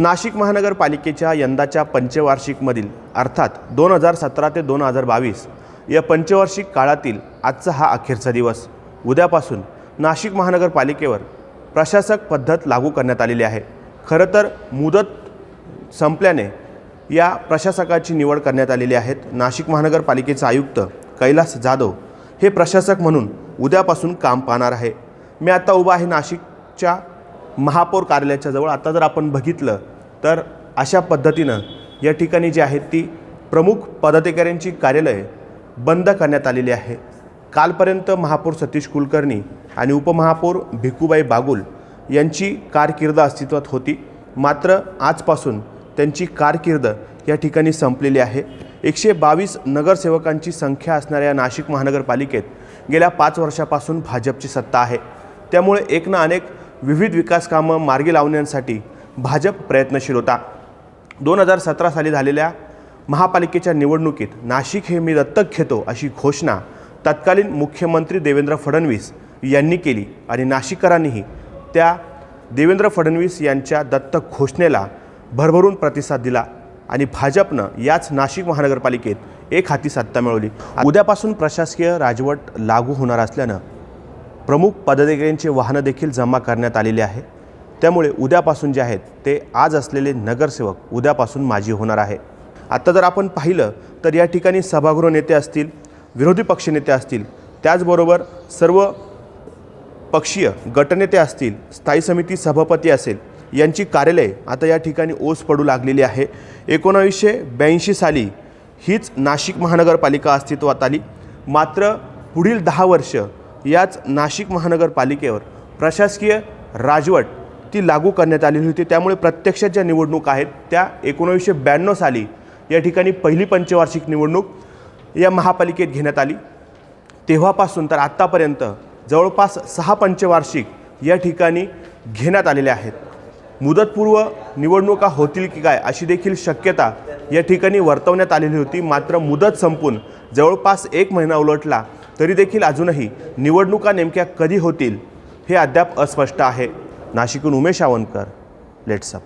नाशिक महानगरपालिकेच्या यंदाच्या पंचवार्षिकमधील अर्थात दोन हजार सतरा ते दोन हजार बावीस या पंचवार्षिक काळातील आजचा हा अखेरचा दिवस. उद्यापासून नाशिक महानगरपालिकेवर प्रशासक पद्धत लागू करण्यात आलेली आहे. खरं तर मुदत संपल्याने या प्रशासकाची निवड करण्यात आलेली आहेत नाशिक महानगरपालिकेचे आयुक्त कैलास जाधव. हे प्रशासक म्हणून उद्यापासून काम पाहणार आहे. मी आता उभा आहे नाशिकच्या महापौर कार्यालयाच्या जवळ आता जर आपण बघितलं तर अशा पद्धतीनं या ठिकाणी जी आहेत ती प्रमुख पदाधिकाऱ्यांची कार्यालय बंद करण्यात आलेली आहे. कालपर्यंत महापौर सतीश कुलकर्णी आणि उपमहापौर भिकूबाई बागुल यांची कारकीर्द अस्तित्वात होती. मात्र आजपासून त्यांची कारकीर्द या ठिकाणी संपलेली आहे. एकशे बावीस नगरसेवकांची संख्या असणाऱ्या नाशिक महानगरपालिकेत गेल्या पाच वर्षापासून भाजपची सत्ता आहे. त्यामुळे एक ना अनेक विविध विकास कामं मार्गी लावण्यासाठी भाजप प्रयत्नशील होता. दोन हजार सतरा साली झालेल्या महापालिकेच्या निवडणुकीत नाशिक हे मी दत्तक घेतो अशी घोषणा तत्कालीन मुख्यमंत्री देवेंद्र फडणवीस यांनी केली आणि नाशिककरांनीही त्या देवेंद्र फडणवीस यांच्या दत्तक घोषणेला भरभरून प्रतिसाद दिला आणि भाजपनं याच नाशिक महानगरपालिकेत एक हाती सत्ता मिळवली. उद्यापासून प्रशासकीय राजवट लागू होणार असल्यानं प्रमुख पदाधिकाऱ्यांची वाहनं देखील जमा करण्यात आलेली आहे. त्यामुळे उद्यापासून जे आहेत ते आज असलेले नगरसेवक उद्यापासून माजी होणार आहे. आत्ता जर आपण पाहिलं तर या ठिकाणी सभागृह नेते असतील विरोधी पक्षनेते असतील त्याचबरोबर सर्व पक्षीय गटनेते असतील स्थायी समिती सभापती असेल यांची कार्यालये आता या ठिकाणी ओस पडू लागलेली आहे. एकोणावीसशे ब्याऐंशी साली हीच नाशिक महानगरपालिका अस्तित्वात आली. मात्र पुढील दहा वर्ष याच नाशिक महानगरपालिकेवर प्रशासकीय राजवट ती लागू करण्यात आलेली होती. त्यामुळे प्रत्यक्षात ज्या निवडणूक आहेत त्या एकोणावीसशे ब्याण्णव साली या ठिकाणी पहिली पंचवार्षिक निवडणूक या महापालिकेत घेण्यात आली. तेव्हापासून तर आत्तापर्यंत जवळपास सहा पंचवार्षिक या ठिकाणी घेण्यात आलेल्या आहेत. मुदतपूर्व निवडणुका होतील की काय अशी देखील शक्यता या ठिकाणी वर्तवण्यात आलेली होती. मात्र मुदत संपून जवळपास एक महिना उलटला तरी देखील अजूनही निवडणुका नेमक्या कधी होतील हे अद्याप अस्पष्ट आहे. नाशिकहून उमेश आवनकर लेट्सअप